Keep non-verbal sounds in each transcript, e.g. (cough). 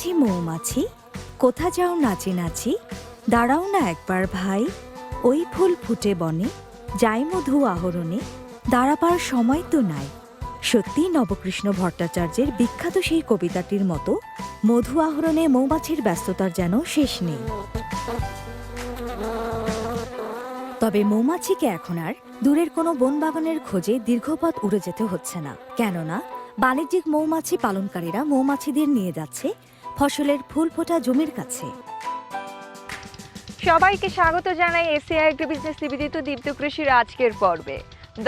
মৌমাছি মৌমাছি, কোথা যাও নাচি নাচি দাঁড়াও না একবার ভাই, ওই ফুল ফুটে বনে, যাই মধু আহরণে, দাঁড়াবার সময় তো নাই। সত্যি নবকৃষ্ণ ভট্টাচার্যের বিখ্যাত সেই কবিতাটির মতো মধু আহরণে মৌমাছির ব্যস্ততার যেন শেষ নেই। তবে মৌমাছিকে এখন আর দূরের কোনো বনবাগানের খোঁজে দীর্ঘপথ উড়ে যেতে হচ্ছে না। কেননা, বাণিজ্যিক মৌমাছি পালনকারীরা মৌমাছিদের নিয়ে যাচ্ছে ফসলের ফুল ফোটা জমির কাছে। সবাইকে স্বাগত জানাই এসিআই এগ্রি বিজনেস নিবেদিত দীপ্ত কৃষির আজকের পর্বে।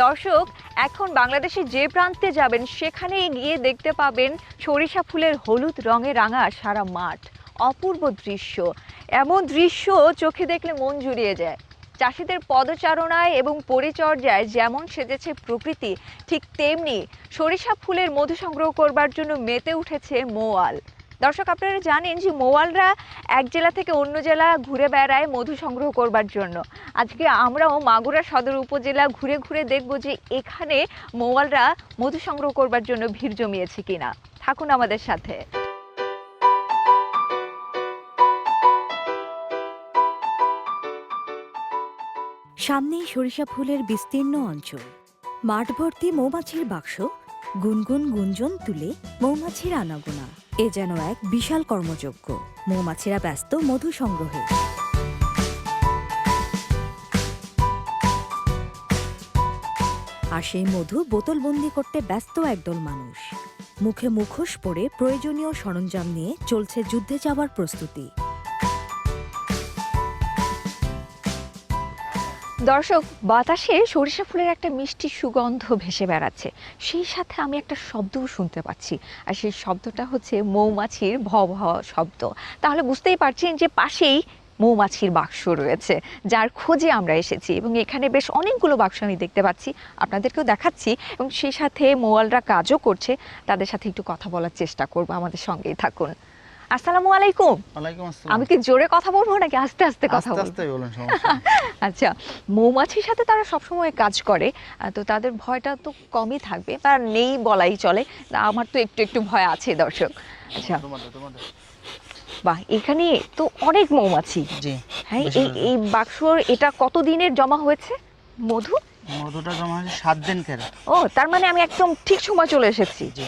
দর্শক, এখন বাংলাদেশের যে প্রান্তে যাবেন সেখানে গিয়ে দেখতে পাবেন সরিষা ফুলের হলুদ রঙে রাঙা সারা মাঠ। অপূর্ব দৃশ্য। এমন দৃশ্য চোখে দেখলে মন জুড়িয়ে যায়। চাষিদের পদচারণায় এবং পরিচর্যায় যেমন সেজেছে প্রকৃতি, ঠিক তেমনি সরিষা ফুলের মধু সংগ্রহ করবার জন্য মেতে উঠেছে মোয়াল। দর্শক, আপনারা জানেন যে মোয়ালরা এক জেলা থেকে অন্য জেলা ঘুরে বেড়ায় মধু সংগ্রহ করবার জন্য। আজকে আমরাও মাগুরা সদর উপজেলা ঘুরে ঘুরে দেখব যে এখানে মোয়ালরা মধু সংগ্রহ করবার জন্য ভিড় জমিয়েছে কিনা। থাকুন আমাদের সাথে। সামনেই সরিষা ফুলের বিস্তীর্ণ অঞ্চল। মাঠ ভর্তি মৌমাছির বাক্স, গুনগুন গুঞ্জন তুলে মৌমাছির আনাগোনা। এ যেন এক বিশাল কর্মযজ্ঞ। মৌমাছিরা ব্যস্ত, মধু সংগ্রহে। আর সেই মধু বোতলবন্দি করতে ব্যস্ত একদল মানুষ। মুখে মুখোশ পরে প্রয়োজনীয় সরঞ্জাম নিয়ে চলছে যুদ্ধে যাওয়ার প্রস্তুতি। দর্শক, বাতাসে সরিষা ফুলের একটা মিষ্টি সুগন্ধ ভেসে বেড়াচ্ছে। সেই সাথে আমি একটা শব্দও শুনতে পাচ্ছি। আর সেই শব্দটা হচ্ছে মৌমাছির ভ শব্দ। তাহলে বুঝতেই পারছেন যে পাশেই মৌমাছির বাক্স রয়েছে, যার খোঁজে আমরা এসেছি। এবং এখানে বেশ অনেকগুলো বাক্স আমি দেখতে পাচ্ছি, আপনাদেরকেও দেখাচ্ছি। এবং সেই সাথে মোয়ালরা কাজও করছে। তাদের সাথে একটু কথা বলার চেষ্টা করব। আমাদের সঙ্গেই থাকুন। আসসালামু আলাইকুম। ওয়ালাইকুম আসসালাম। আমি কি জোরে কথা বলব নাকি আস্তে আস্তে কথা বলব? আস্তে বলুন সমস্যা (laughs) আচ্ছা মৌমাছির সাথে তারা সবসময় কাজ করে তো তাদের ভয়টা তো কমই থাকবে তার নেই বলাই চলে আমার তো একটু একটু ভয় আছে দর্শক। আচ্ছা বাহ এখানে তো অনেক মৌমাছি। জি হ্যাঁ এই। এই বাক্সর এটা কত দিনের জমা হয়েছে? মধু? মধুটা জমা হয়েছে সাত দিন কেরে ও তার মানে আমি একদম ঠিক সময় চলে এসেছি। জি।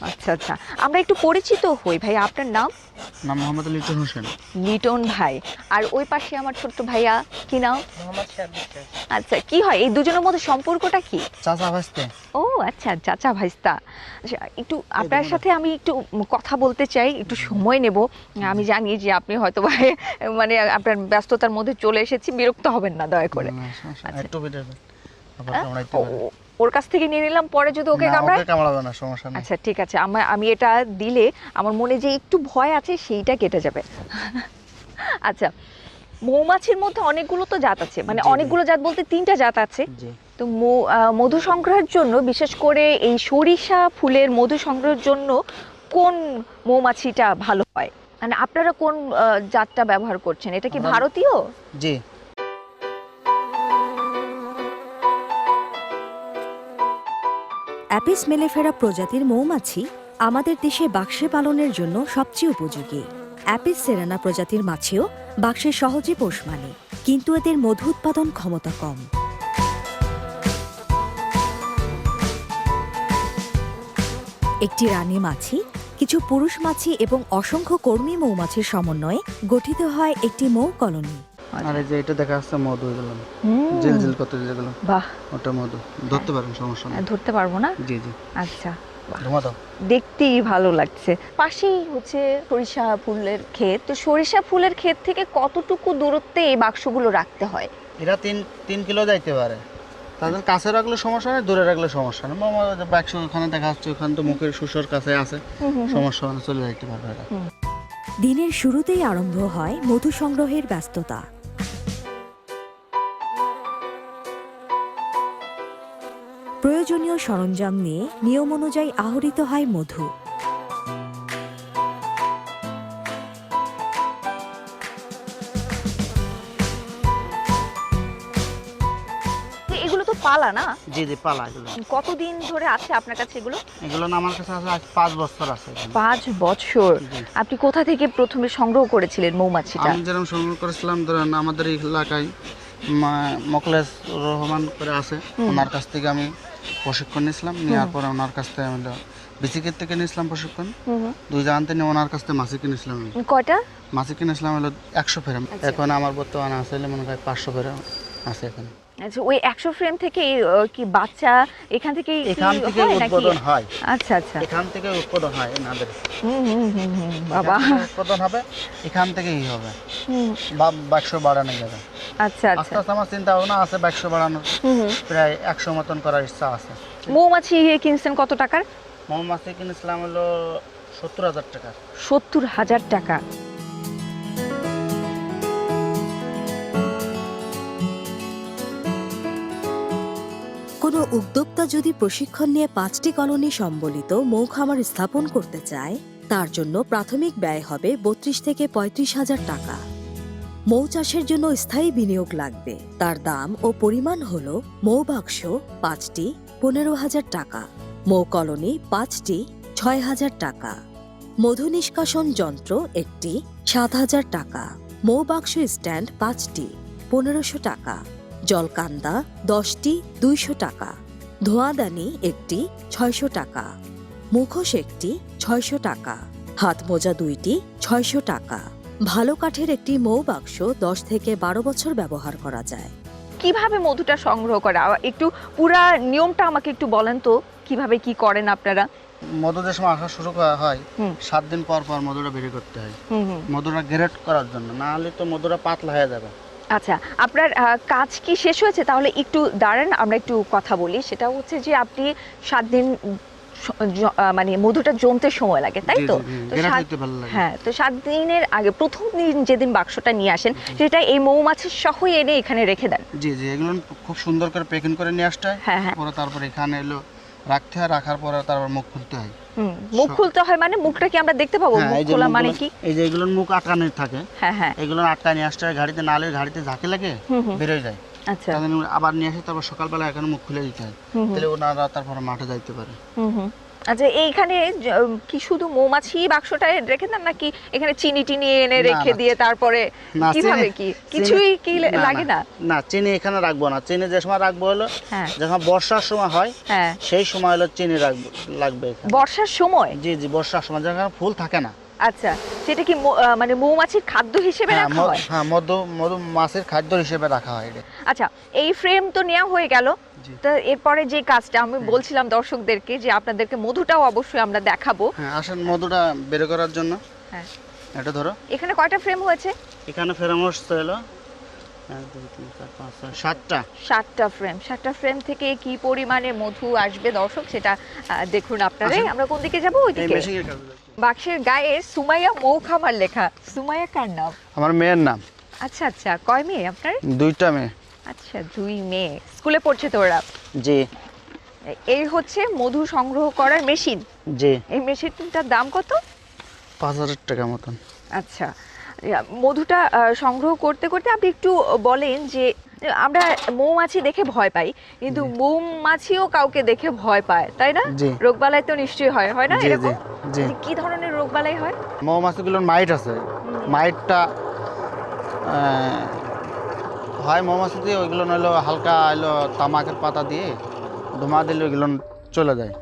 আচ্ছা আচ্ছা। আমরা একটু পরিচিত হই ভাই আপনার নাম? নাম মোহাম্মদ লিটন হোসেন। লিটন ভাই। আর ওই পাশে আমার ছোট্ট ভাইয়া কি নাম? মোহাম্মদ আচ্ছা কি হয়? এই দুজনের মধ্যে সম্পর্কটা কি? চাচা ভাসতে ও আচ্ছা চাচা ভাইস্তা। আচ্ছা একটু আপনার সাথে আমি একটু কথা বলতে চাই একটু সময় নেব। আমি জানি যে আপনি হয়তো বা মানে আপনার ব্যস্ততার মধ্যে চলে এসেছি বিরক্ত হবেন না দয়া করে। আচ্ছা। একটু ওর কাছ থেকে নিয়ে নিলাম পরে যদি ওকে কামড়ায় ওকে কামড়াবে না সমস্যা নেই। আচ্ছা ঠিক আছে। আমার আমি এটা দিলে আমার মনে যে একটু ভয় আছে সেইটা কেটে যাবে। আচ্ছা মৌমাছির মধ্যে অনেকগুলো তো জাত আছে। মানে। অনেকগুলো জাত বলতে তিনটা জাত আছে। তো মধু সংগ্রহের জন্য বিশেষ করে এই সরিষা ফুলের মধু সংগ্রহের জন্য কোন মৌমাছিটা ভালো হয়? মানে আপনারা কোন জাতটা ব্যবহার করছেন? এটা কি ভারতীয়? জি। অ্যাপিস মেলেফেরা প্রজাতির মৌমাছি আমাদের দেশে বাক্সে পালনের জন্য সবচেয়ে উপযোগী। অ্যাপিস সেরানা প্রজাতির মাছিও বাক্সে সহজে পোষ মানে কিন্তু এদের মধু উৎপাদন ক্ষমতা কম। একটি রানী মাছি, কিছু পুরুষ মাছি এবং অসংখ্য কর্মী মৌমাছির সমন্বয়ে গঠিত হয় একটি মৌ কলোনি। আর এই যে এটা দেখা যাচ্ছে মধু এগুলো হুম, জিল জিল কত যেগুলো বাহ। ওটা মধু। ধরতে পারেন সমস্যা নেই। ধরতে পারব না? জি জি। আচ্ছা। দেখতেই ভালো লাগছে। পাশেই হচ্ছে সরিষা ফুলের ক্ষেত। তো সরিষা ফুলের ক্ষেত থেকে কতটুকু দূরত্বে এই বাক্সগুলো রাখতে হয়? এরা তিন তিন কিলো যাইতে পারে। তাদের কাছে রাখলে সমস্যা নেই দূরে রাখলে সমস্যা নেই। মামা ব্যাগস ওখানে দেখা যাচ্ছে ওখানে তো মুখের সুসর কাছে আছে। সমস্যা চলে যাইতে পারবে দিনের শুরুতেই আরম্ভ হয় মধু সংগ্রহের ব্যস্ততা। প্রয়োজনীয় সরঞ্জাম নিয়ে নিয়ম অনুযায়ী আহরিত হয় মধু। তো এগুলো তো পালা না? জি জি পালা এগুলো। কতদিন ধরে আছে আপনার কাছে এগুলো? এগুলো না আমার কাছে আছে আজ পাঁচ বছর আছে পাঁচ বছর। আপনি কোথা থেকে প্রথমে সংগ্রহ করেছিলেন মৌমাছিটা? আমি যেরকম সংগ্রহ করেছিলাম ধরেন আমাদের এলাকায় মা- মোকলেস রহমান করে আছে। ওনার কাছ থেকে আমি প্রশিক্ষণ নিয়েছিলাম নেওয়ার পরে ওনার কাছ থেকে আমি বিসিকের থেকে নিয়েছিলাম প্রশিক্ষণ। দুই জায়গা থেকে ওনার কাছ থেকে মাসি কিনেছিলাম আমি। কয়টা? মাসি কিনেছিলাম হলো একশো ফ্রেম আচ্ছা। এখন আমার বর্তমানে আছে মনে হয় পাঁচশো ফেরাম আছে এখানে। আচ্ছা ওই একশো ফ্রেম থেকে কি বাচ্চা এখান থেকে এখান থেকে উৎপাদন হয়। আচ্ছা আচ্ছা। এখান থেকে উৎপাদন হয় এনাদের। হুম হুম হুম হুম, বাবা। উৎপাদন হবে এখান থেকেই হবে। হুম, বা একশো বাড়ানো যাবে আচ্ছা আচ্ছা। আস্তে আমার চিন্তা ভাবনা আছে একশো বাড়ানোর। প্রায় একশো মতন করার ইচ্ছা আছে। মৌমাছি কিনছেন কত টাকার? মৌমাছি কিনেছিলাম হলো সত্তর হাজার টাকা সত্তর হাজার টাকা। কোনো উদ্যোক্তা যদি প্রশিক্ষণ নিয়ে পাঁচটি কলোনি সম্বলিত মৌ খামার স্থাপন করতে চায়, তার জন্য প্রাথমিক ব্যয় হবে বত্রিশ থেকে পঁয়ত্রিশ হাজার টাকা। মৌ চাষের জন্য স্থায়ী বিনিয়োগ লাগবে। তার দাম ও পরিমাণ হল মৌ বাক্স পাঁচটি পনেরো হাজার টাকা, মৌ কলোনি পাঁচটি ছয় হাজার টাকা, মধু নিষ্কাশন যন্ত্র একটি সাত হাজার টাকা, মৌ বাক্স স্ট্যান্ড পাঁচটি পনেরোশো টাকা। জলকান্দা দশটি দুইশো টাকা ধোঁয়াদানি একটি ছয়শো টাকা মুখোশ একটি ছয়শো টাকা হাত মোজা দুইটি ছয়শো টাকা। ভালো কাঠের একটি মৌ বাক্স দশ থেকে বারো বছর ব্যবহার করা যায়। কীভাবে মধুটা সংগ্রহ করা? একটু পুরা নিয়মটা আমাকে একটু বলেন তো কীভাবে কি করেন আপনারা? মধু যে সময় আসা শুরু করা হয় হুম। সাত দিন পর পর মধুটা বের করতে হয়। হুম হুম। মধুটা গ্রেড করার জন্য না হলে তো মধুটা পাতলা হয়ে যাবে। আচ্ছা আপনার কাজ কি শেষ হয়েছে? তাহলে একটু দাঁড়ান আমরা একটু কথা বলি। সেটা হচ্ছে যে আপনি সাত দিন মানে মধুটা জমতে সময় লাগে তাই তো? হ্যাঁ তো সাত দিনের আগে প্রথম দিন যেদিন বাক্সটা নিয়ে আসেন সেটা এই মৌমাছির সহই এনে এখানে রেখে দেন। জি জি এগুলো খুব সুন্দর করে প্যাকিং করে নিয়ে আসতে হয়। হ্যাঁ হ্যাঁ। পরে তারপরে এখানে এলো রাখতে হয় রাখার পরে তারপর মুখ খুলতে হয়। মুখ খুলতে হয় মানে মুখটা কি আমরা দেখতে পাবো? হ্যাঁ মুখ খোলা মানে কি? এই যে এগুলোর মুখ আটকানো থাকে। হ্যাঁ হ্যাঁ। এগুলো আটকায় নিয়ে আসতে হয় গাড়িতে নালে গাড়িতে ঝাঁকে লাগে বের হয়ে বেরোয় যায়। আচ্ছা। আবার নিয়ে আসে তারপর সকালবেলা এখানে মুখ খুলে দিতে হয়। তাহলে ও তাহলে ওনারা তারপরে মাঠে যাইতে পারে। হুম হুম। আচ্ছা এইখানে কি শুধু মৌমাছি বাক্সটা রেখে দেন নাকি এখানে চিনি টিনি এনে রেখে দিয়ে তারপরে কীভাবে কি? কিছুই কি লাগে না? না চিনি এখানে রাখব না। চিনি যে সময় রাখব হলো হ্যাঁ। যখন বর্ষার সময় হয় হ্যাঁ। সেই সময় হলো চিনি রাখব লাগবে বর্ষার সময়? জি জি বর্ষার সময় যখন ফুল থাকে না। আচ্ছা সেটা কি মানে মৌমাছির খাদ্য হিসেবে হ্যাঁ রাখা হয়? হ্যাঁ মধু মধু মাছের খাদ্য হিসেবে রাখা হয় এটা। আচ্ছা এই ফ্রেম তো নেওয়া হয়ে গেল। তো এরপরে যে কাজটা আমি বলছিলাম দর্শকদেরকে যে আপনাদেরকে মধুটাও অবশ্যই আমরা দেখাবো। হ্যাঁ আসেন মধুটা বের করার জন্য। হ্যাঁ। এটা ধরো। এখানে কয়টা ফ্রেম হয়েছে? এখানে হলো চার পাঁচ ছয় সাতটা। সাতটা ফ্রেম সাতটা ফ্রেম থেকে কি পরিমাণে মধু আসবে দর্শক সেটা দেখুন আপনারা। আমরা কোন দিকে যাব? ওইদিকে। বাক্সের গায়ে সুমাইয়া লেখা। সুমাইয়া কার নাম? আমার মেয়ের নাম। আচ্ছা আচ্ছা। কয় মেয়ে আপনার? দুইটা মেয়ে। আচ্ছা দুই মেয়ে। স্কুলে পড়ছে তো ওরা জি। এই হচ্ছে মধু সংগ্রহ করার মেশিন? জি। এই মেশিনটার দাম কত? পাঁচ হাজার টাকা মতন। আচ্ছা। মধুটা সংগ্রহ করতে করতে আপনি একটু বলেন যে আমরা মৌমাছি দেখে ভয় পাই কিন্তু মৌমাছিও কাউকে দেখে ভয় পায় তাই না। রোগবালাই তো নিশ্চয়ই হয় হয় না এরকম? কি ধরনের রোগবালাই হয়? মৌমাছিগুলোর মাইট আছে। মাইটটা হয় মৌমাছি দিয়ে ওইগুলো নইলো হালকা হলো তামাকের পাতা দিয়ে ধোঁয়া দিলে ওইগুলো চলে যায়।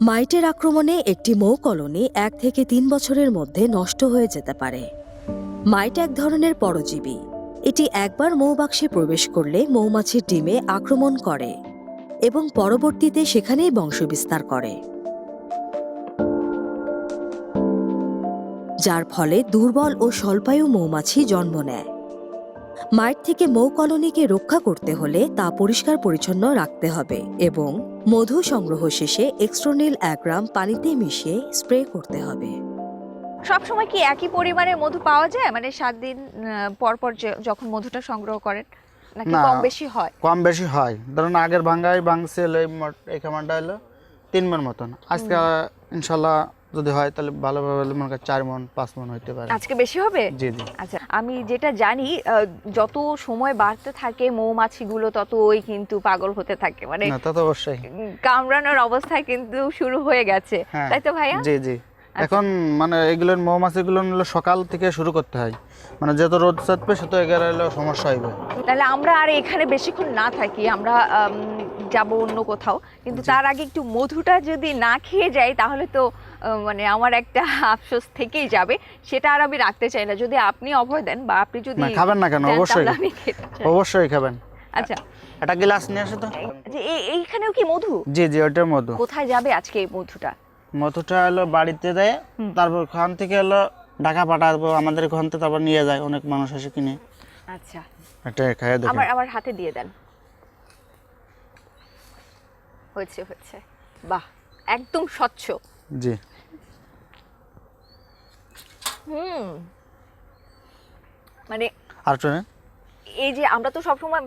মাইটের আক্রমণে একটি মৌ কলোনি এক থেকে তিন বছরের মধ্যে নষ্ট হয়ে যেতে পারে। মাইট এক ধরনের পরজীবী। এটি একবার মৌবাক্সে প্রবেশ করলে মৌমাছির ডিমে আক্রমণ করে এবং পরবর্তীতে সেখানেই বংশবিস্তার করে। যার ফলে দুর্বল ও স্বল্পায়ু মৌমাছি জন্ম নেয়। মাইট থেকে মৌ কলোনিকে রক্ষা করতে হলে তা পরিষ্কার পরিচ্ছন্ন রাখতে হবে এবং মধু সংগ্রহ শেষে এক্সট্রোনিল এক গ্রাম পানিতে মিশিয়ে স্প্রে করতে হবে। সব সময় কি একই পরিমাণে মধু পাওয়া যায়? মানে সাত দিন আহ, পর পর যে- যখন মধুটা সংগ্রহ করেন নাকি কম বেশি হয়? কম বেশি হয়। ধরুন আগের ভাঙ্গাই ভাঙছে এই এই খামারটা হলো তিন মন মতন। আজকে ইনশাল্লাহ যদি হয় তাহলে ভালোভাবে মনে করেন চার মন পাঁচ মন হইতে পারে। আজকে বেশি হবে? জি জি। আচ্ছা আমি যেটা জানি যত সময় বাড়তে থাকে মৌমাছিগুলো তত ওই কিন্তু পাগল হতে থাকে। মানে না তা তো অবশ্যই। কামড়ানোর অবস্থায় কিন্তু শুরু হয়ে গেছে। হ্যাঁ। তাই তো ভাইয়া? জি জি। এখন মানে এগুলোর মৌমাছিগুলো হলো সকাল থেকে শুরু করতে হয়। মানে যত রোদ চাপবে সেত এগারো হলে সমস্যা হইবে। তাহলে আমরা আর এখানে বেশিক্ষণ না থাকি আমরা যাব অন্য কোথাও। কিন্তু তার আগে একটু মধুটা যদি না খেয়ে যাই তাহলে তো মানে আমার একটা (laughs) আফসোস থেকেই যাবে। সেটা আর আমি রাখতে চাই না। যদি আপনি অভয় দেন বা আপনি যদি খাবেন না কেন? অবশ্যই। অবশ্যই খাবেন। আচ্ছা। একটা গ্লাস নিয়ে আসো তো। যে এইখানেও কি মধু? জি জি ওইটার মধু। কোথায় যাবে আজকে এই মধুটা? মধুটা হলো বাড়িতে দেয় তারপর ওখান থেকে হলো ঢাকা পাঠাবো। আমাদের ওখান থেকে তারপর নিয়ে যায় অনেক মানুষ এসে কিনে। আচ্ছা। এটা খাইয়ে দেখেন। আমার আমার হাতে দিয়ে দেন। হয়েছে হয়েছে। বাহ একদম স্বচ্ছ। জি। হুম। মানে আর শুনে এই যে আমরা তো সবসময়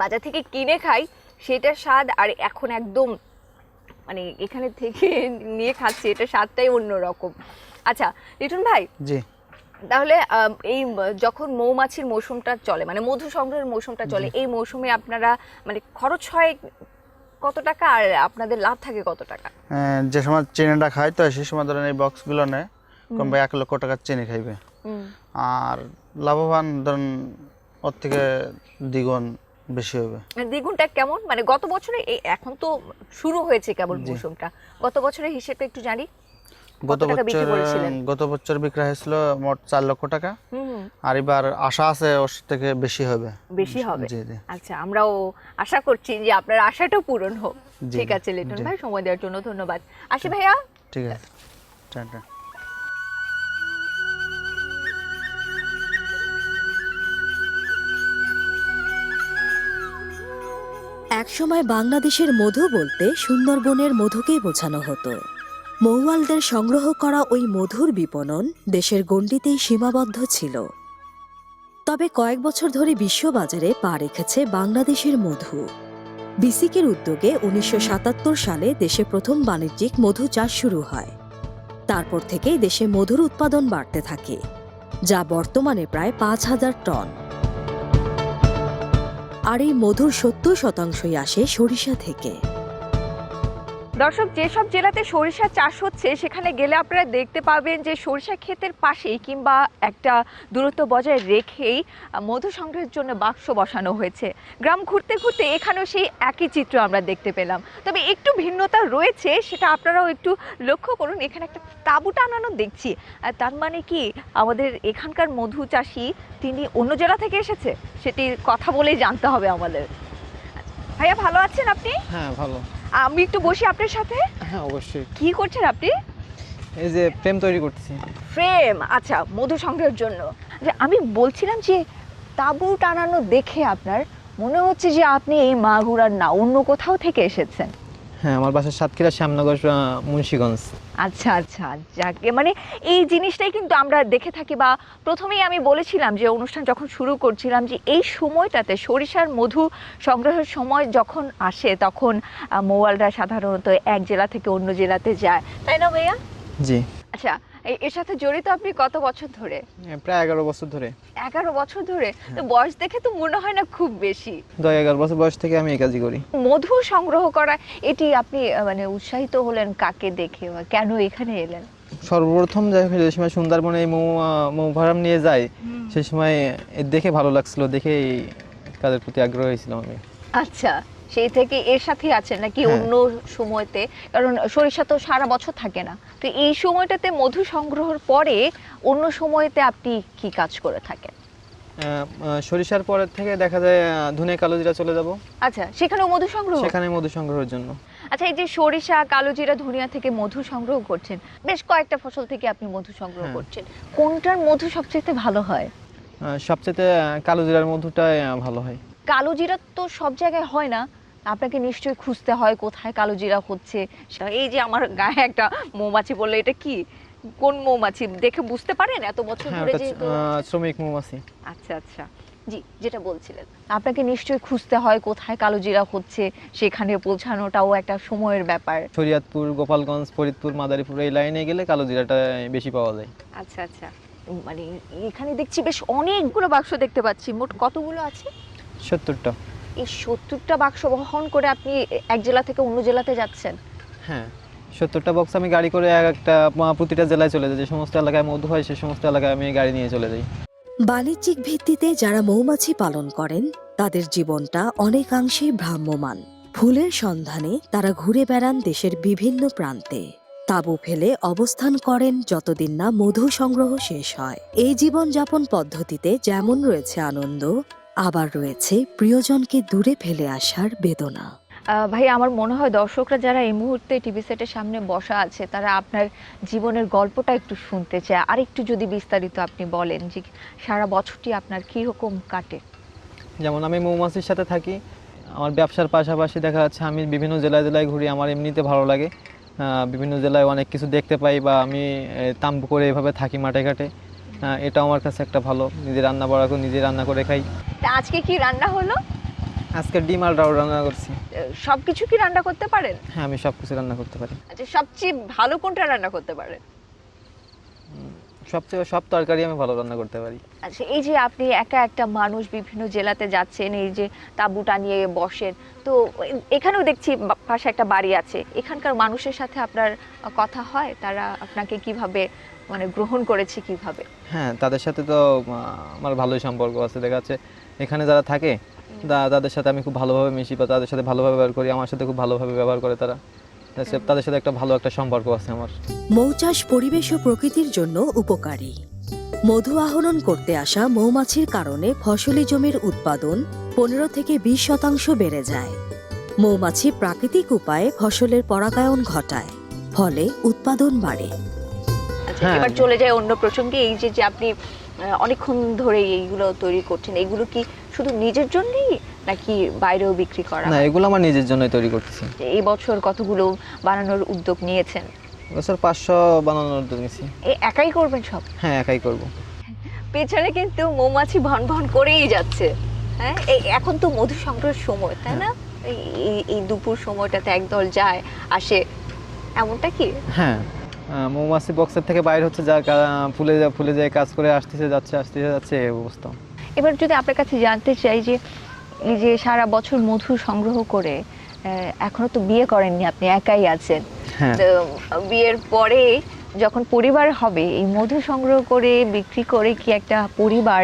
বাজার থেকে কিনে খাই সেটার স্বাদ আর এখন একদম মানে এখানে থেকে নিয়ে খাচ্ছি এটা স্বাদটাই অন্যরকম। আচ্ছা লিটন ভাই। জি। তাহলে এই যখন মৌমাছির মৌসুমটা চলে মানে মধু সংগ্রহের মৌসুমটা চলে এই মৌসুমে আপনারা মানে খরচ হয় কত টাকা আর আপনাদের লাভ থাকে কত টাকা? আহ, যে সময় চিনিটা খায় তো সেই সময় ধরেন এই বক্সগুলো নেয়। কমবে এক লক্ষ টাকার চিনি খাইবে। আর লাভবান ধরেন ওর থেকে দ্বিগুণ বেশি হবে। আর দ্বিগুণটা কেমন? মানে গত বছরে এই এখন তো শুরু হয়েছে কেবল মৌসুমটা। গত বছরের হিসেবটা একটু জানি। গত বছর গত বছর বিক্রি হয়েছিল মোট চার লক্ষ টাকা। হুম আর এবার আশা আছে ওর থেকে বেশি হবে। বেশি হবে? আচ্ছা আমরাও আশা করছি যে আপনার আশাটাও পূরণ হোক। ঠিক আছে লিটন ভাই সময় দেওয়ার জন্য ধন্যবাদ। আসি ভাইয়া? ঠিক আছে। টাটা। একসময় বাংলাদেশের মধু বলতে সুন্দরবনের মধুকেই বোঝানো হতো। মৌয়ালদের সংগ্রহ করা ওই মধুর বিপণন দেশের গণ্ডিতেই সীমাবদ্ধ ছিল। তবে কয়েক বছর ধরে বিশ্ববাজারে পা রেখেছে বাংলাদেশের মধু। বিসিকের উদ্যোগে উনিশশো সাতাত্তর সালে দেশে প্রথম বাণিজ্যিক মধু চাষ শুরু হয়। তারপর থেকেই দেশে মধুর উৎপাদন বাড়তে থাকে, যা বর্তমানে প্রায় পাঁচ হাজার টন। আর এই মধুর সত্তর শতাংশই আসে সরিষা থেকে। দর্শক, যেসব জেলাতে সরিষা চাষ হচ্ছে, সেখানে গেলে আপনারা দেখতে পাবেন যে সরিষা ক্ষেতের পাশেই কিংবা একটা দূরত্ব বজায় রেখেই মধু সংগ্রহের জন্য বাক্স বসানো হয়েছে। গ্রাম ঘুরতে ঘুরতে এখানেও সেই একই চিত্র আমরা দেখতে পেলাম। তবে একটু ভিন্নতা রয়েছে, সেটা আপনারাও একটু লক্ষ্য করুন। এখানে একটা তাঁবু টানানো দেখছি। তার মানে কি, আমাদের এখানকার মধু চাষি, তিনি অন্য জেলা থেকে এসেছে? সেটি কথা বলেই জানতে হবে আমাদের। ভাইয়া, ভালো আছেন আপনি? হ্যাঁ ভালো। আমি একটু বসি আপনার সাথে? হ্যাঁ অবশ্যই। কি করছেন আপনি? এই যে ফ্রেম তৈরি করতেছি। ফ্রেম আচ্ছা মধু সংগ্রহের জন্য। যে আমি বলছিলাম যে তাঁবু টানানো দেখে আপনার মনে হচ্ছে যে আপনি এই মাগুরার না অন্য কোথাও থেকে এসেছেন। হ্যাঁ আমার বাসা সাতক্ষীরা শ্যামনগর মুন্সীগঞ্জ। আচ্ছা আচ্ছা যাকে মানে এই জিনিসটাই কিন্তু আমরা দেখে থাকি বা প্রথমেই আমি বলেছিলাম যে অনুষ্ঠান যখন শুরু করছিলাম যে এই সময়টাতে সরিষার মধু সংগ্রহের সময় যখন আসে তখন মোবাইলরা সাধারণত এক জেলা থেকে অন্য জেলাতে যায়। তাই না ভাইয়া? জি। আচ্ছা এর সাথে জড়িত আপনি কত বছর ধরে? হ্যাঁ, প্রায় এগারো বছর ধরে। এগারো বছর ধরে? তো বয়স দেখে তো মনে হয় না খুব বেশি। দশ এগারো বছর বয়স থেকে আমি এই কাজই করি। মধু সংগ্রহ করা এটি আপনি মানে উৎসাহিত হলেন কাকে দেখে বা কেন এখানে এলেন? সর্বপ্রথম যে যে সময় সুন্দরবনে এই মৌ ভাড়াম নিয়ে যাই সেই সময় দেখে ভালো লাগছিল দেখে এই কাজের প্রতি আগ্রহ হয়েছিলাম আমি। আচ্ছা। সেই থেকে এর সাথে আছেন নাকি হ্যাঁ। অন্য সময়তে? কারণ সরিষা তো সারা বছর থাকে না। তো এই সময়টাতে মধু সংগ্রহের পরে অন্য সময়তে আপনি কি কাজ করে থাকেন? সরিষার পরের থেকে দেখা যায় ধুনে কালোজিরা চলে যাব। আচ্ছা সেখানেও মধু সংগ্রহ? সেখানে মধু সংগ্রহের জন্য। আচ্ছা এই যে সরিষা কালোজিরা ধনিয়া থেকে মধু সংগ্রহ করছেন বেশ কয়েকটা ফসল থেকে আপনি মধু সংগ্রহ হ্যাঁ। করছেন। কোনটার মধু সবচেয়ে ভালো হয়? সবচেয়ে কালোজিরার মধুটাই ভালো হয়। কালোজিরা তো সব জায়গায় হয় না। আপনাকে নিশ্চয়ই খুঁজতে হয় কোথায় কালোজিরা হচ্ছে। এই যে আমার গায়ে একটা মৌমাছি বললে এটা কি? কোন মৌমাছি? দেখে বুঝতে পারেন এত বছর হ্যাঁ ধরে আহ, শ্রমিক মৌমাছি। আচ্ছা আচ্ছা। জি যেটা বলছিলেন। আপনাকে নিশ্চয়ই খুঁজতে হয় কোথায় কালো জিরা হচ্ছে সেখানে পৌঁছানোটাও একটা সময়ের ব্যাপার। শরিয়াতপুর গোপালগঞ্জ ফরিদপুর মাদারীপুর এই লাইনে গেলে কালো জিরাটা বেশি পাওয়া যায়। আচ্ছা আচ্ছা। মানে এখানে দেখছি বেশ অনেকগুলো বাক্স দেখতে পাচ্ছি। মোট কতগুলো আছে? সত্তরটা। এই সত্তরটা বাক্স বহন করে আপনি এক জেলা থেকে অন্য জেলাতে যাচ্ছেন? হ্যাঁ সত্তরটা বক্স আমি গাড়ি করে এক একটা প্রতিটা জেলায় চলে যাই। যে সমস্ত এলাকায় মধু হয় সে সমস্ত এলাকায় আমি গাড়ি নিয়ে চলে যাই। বাণিজ্যিক ভিত্তিতে যারা মৌমাছি পালন করেন তাদের জীবনটা অনেকাংশেই ভ্রাম্যমান। ফুলের সন্ধানে তারা ঘুরে বেড়ান দেশের বিভিন্ন প্রান্তে। তাঁবু ফেলে অবস্থান করেন যতদিন না মধু সংগ্রহ শেষ হয়। এই জীবনযাপন পদ্ধতিতে যেমন রয়েছে আনন্দ আবার রয়েছে প্রিয়জনকে দূরে ফেলে আসার বেদনা। ভাই আমার মনে হয় দর্শকরা যারা এই মুহূর্তে টিভি সেটের সামনে বসা আছে তারা আপনার জীবনের গল্পটা একটু শুনতে চায়। আর একটু যদি বিস্তারিত আপনি বলেন যে সারা বছরটি আপনার কীরকম কাটে? যেমন আমি মৌমাছির সাথে থাকি আমার ব্যবসার পাশাপাশি দেখা যাচ্ছে আমি বিভিন্ন জেলায় জেলায় ঘুরি আমার এমনিতে ভালো লাগে। বিভিন্ন জেলায় অনেক কিছু দেখতে পাই বা আমি তাম্বু করে এভাবে থাকি মাঠে ঘাটে। এটা আমার কাছে একটা ভালো। নিজে রান্না বড়া করে নিজে রান্না করে খাই। তা আজকে কি রান্না হলো? আজকে ডিম আর ডাউল রান্না করছি। সবকিছু কি রান্না করতে পারেন? হ্যাঁ আমি সবকিছু রান্না করতে পারি। আচ্ছা সবচেয়ে ভালো কোনটা রান্না করতে পারেন? সবচেয়ে সব তরকারি আমি ভালো রান্না করতে পারি। আচ্ছা এই যে আপনি একা একটা মানুষ বিভিন্ন জেলাতে যাচ্ছেন এই যে তাঁবুটা নিয়ে বসেন তো এখানেও দেখছি পাশে একটা বাড়ি আছে। এখানকার মানুষের সাথে আপনার কথা হয়? তারা আপনাকে কীভাবে মানে গ্রহণ করেছে কীভাবে? হ্যাঁ তাদের সাথে তো আমার ভালোই সম্পর্ক আছে। দেখা যাচ্ছে এখানে যারা থাকে তাদের সাথে আমি খুব ভালোভাবে মিশি বা তাদের সাথে ভালোভাবে ব্যবহার করি আমার সাথে খুব ভালোভাবে ব্যবহার করে তারা। তাদের- সাথে একটা ভালো একটা সম্পর্ক আছে আমার। মৌচাষ পরিবেশ ও প্রকৃতির জন্য উপকারী। মধু আহরণ করতে আসা মৌমাছির কারণে ফসলি জমির উৎপাদন পনেরো থেকে বিশ শতাংশ বেড়ে যায়। মৌমাছি প্রাকৃতিক উপায়ে ফসলের পরাগায়ন ঘটায় ফলে উৎপাদন বাড়ে। আচ্ছা হ্যাঁ। এবার চলে যায় অন্য প্রসঙ্গে। এই যে যে আপনি অনেকক্ষণ ধরে এইগুলো তৈরি করছেন এগুলো কি শুধু নিজের জন্যই নাকি বাইরেও বিক্রি করা? না এগুলো আমার নিজের জন্যই তৈরি করতেছি। এই বছর কতগুলো বানানোর উদ্যোগ নিয়েছেন? বছর পাঁচশো বানানোর উদ্যোগ এ একাই করবেন সব? হ্যাঁ একাই করব। পেছনে কিন্তু মৌমাছি ভন ভন করেই যাচ্ছে। হ্যাঁ এখন তো মধু সংগ্রহের সময় তাই না? এই- এই- দুপুর সময়টাতে একদল যায় আসে। এমনটা কি? হ্যাঁ মৌমাছি বক্সের থেকে বাইরে হচ্ছে যা ফুলে যা ফুলে যায় কাজ করে আসতেছে যাচ্ছে আসতেছে যাচ্ছে এই অবস্থা। এবার যদি আপনার কাছে জানতে চাই যে এই যে সারা বছর মধু সংগ্রহ করে এখনও তো বিয়ে করেননি আপনি একাই আছেন। হ্যাঁ। তো বিয়ের পরে যখন পরিবার হবে এই মধু সংগ্রহ করে বিক্রি করে কি একটা পরিবার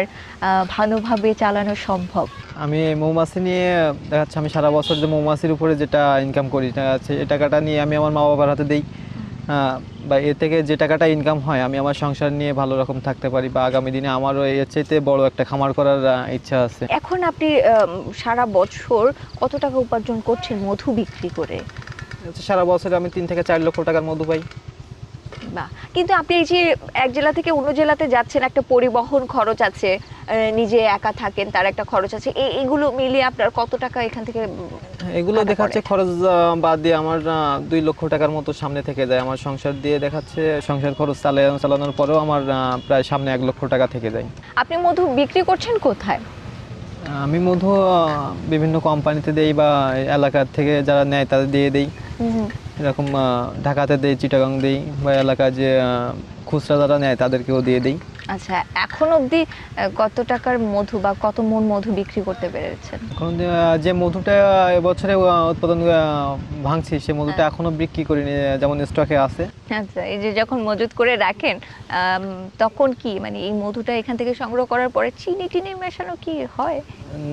ভালোভাবে চালানো সম্ভব? আমি মৌমাছি নিয়ে দেখা যাচ্ছে আমি সারা বছর যে মৌমাছির উপরে যেটা ইনকাম করি দেখা এই টাকাটা নিয়ে আমি আমার মা বাবার হাতে দিই। বা এর থেকে যে টাকাটা ইনকাম হয় আমি আমার সংসার নিয়ে ভালো রকম থাকতে পারি বা আগামী দিনে আমারও এর চাইতে বড় একটা খামার করার ইচ্ছা আছে। এখন আপনি সারা বছর কত টাকা উপার্জন করছেন মধু বিক্রি করে? হচ্ছে সারা বছরে আমি তিন থেকে চার লক্ষ টাকার মধু পাই। বা কিন্তু আপনি এই যে এক জেলা থেকে অন্য জেলাতে যাচ্ছেন একটা পরিবহন খরচ আছে নিজে একা থাকেন তার একটা খরচ আছে। এগুলো মিলিয়ে আপনার কত টাকা এখান থেকে এগুলো দেখাচ্ছে খরচ বাদ দিয়ে আমার দুই লক্ষ টাকার মতো সামনে থেকে যায়। আমার সংসার দিয়ে দেখাচ্ছে সংসার খরচ চালানো চালানোর পরেও আমার প্রায় সামনে এক লক্ষ টাকা থেকে যায়। আপনি মধু বিক্রি করছেন কোথায়? আমি মধু বিভিন্ন কোম্পানিতে দেই বা এলাকার থেকে যারা নেয় তাদের দিয়ে দেই। এরকম ঢাকাতে দেই চিটাগাং দেই বা এলাকায় যে খুচরা যারা নেয় তাদেরকেও দিয়ে দেই। আচ্ছা এখন অবধি কত টাকার মধু বা কত মন মধু বিক্রি করতে পেরেছেন? এখন যে, মধুটা এবছরে উৎপাদন ভাঙছি সে মধুটা এখনও বিক্রি করিনি যেমন স্টকে আছে। আচ্ছা এই যে যখন মজুত করে রাখেন তখন কি মানে এই মধুটা এখান থেকে সংগ্রহ করার পরে চিনি টিনি মেশানো কি হয়?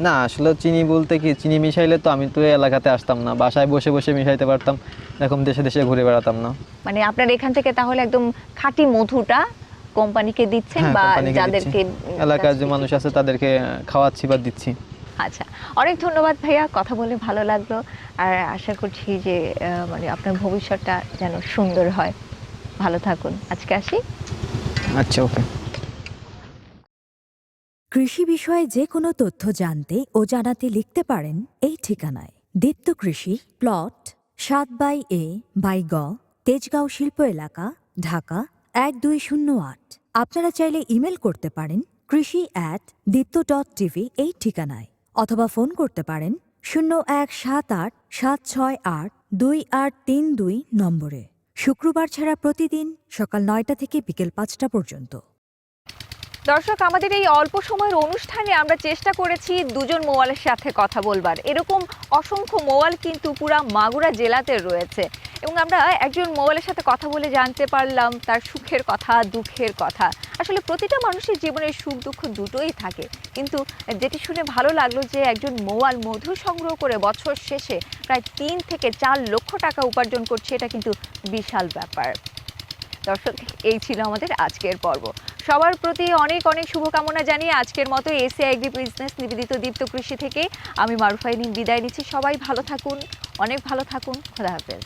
না আসলে চিনি বলতে কি চিনি মিশাইলে তো আমি তো এলাকাতে আসতাম না বাসায় বসে বসে মিশাইতে পারতাম এরকম দেশে দেশে ঘুরে বেড়াতাম না। মানে আপনার এখান থেকে তাহলে একদম খাঁটি মধুটা কোম্পানিকে দিচ্ছেন হ্যাঁ, বা যাদেরকে এলাকার যে মানুষ আছে তাদেরকে খাওয়াচ্ছি বা দিচ্ছি। আচ্ছা অনেক ধন্যবাদ ভাইয়া কথা বলে ভালো লাগল। আর আশা করছি যে মানে আপনার ভবিষ্যৎটা যেন সুন্দর হয়। ভালো থাকুন আজকে আসি। আচ্ছা ওকে। কৃষি বিষয়ে যে কোনো তথ্য জানতে ও জানাতে লিখতে পারেন এই ঠিকানায়। দীপ্ত কৃষি প্লট সাত বাই এ বাই গ তেজগাঁও শিল্প এলাকা ঢাকা। এক দুই শূন্য আট। আপনারা চাইলে ইমেল করতে পারেন কৃষি অ্যাট দিত্য ডট টিভি এই ঠিকানায়। অথবা ফোন করতে পারেন শূন্য এক সাত আট, সাত ছয় আট, দুই আট তিন দুই নম্বরে। শুক্রবার ছাড়া প্রতিদিন সকাল নয়টা থেকে বিকেল পাঁচটা পর্যন্ত। দর্শক, আমাদের এই অল্প সময়ের অনুষ্ঠানে আমরা চেষ্টা করেছি দুজন মোয়ালের সাথে কথা বলবার। এরকম অসংখ্য মোয়াল কিন্তু পুরা মাগুরা জেলাতে রয়েছে। এবং আমরা একজন মোবাইলের সাথে কথা বলে জানতে পারলাম তার সুখের কথা, দুঃখের কথা। আসলে প্রতিটা মানুষের জীবনে সুখ, দুঃখ দুটোই থাকে। কিন্তু যেটি শুনে ভালো লাগল যে একজন মোয়াল মধু সংগ্রহ করে বছর শেষে প্রায় তিন থেকে চার লক্ষ টাকা উপার্জন করছে, এটা কিন্তু বিশাল ব্যাপার। দর্শক, এই ছিল আমাদের আজকের পর্ব। সবার প্রতি অনেক অনেক শুভকামনা জানিয়ে আজকের মতো এসিআই এগ্রি বিজনেস নিবেদিত দীপ্ত কৃষি থেকে আমি মারুফাইনিন বিদায় নিচ্ছি। সবাই ভালো থাকুন, অনেক ভালো থাকুন। খোদা হাফেজ।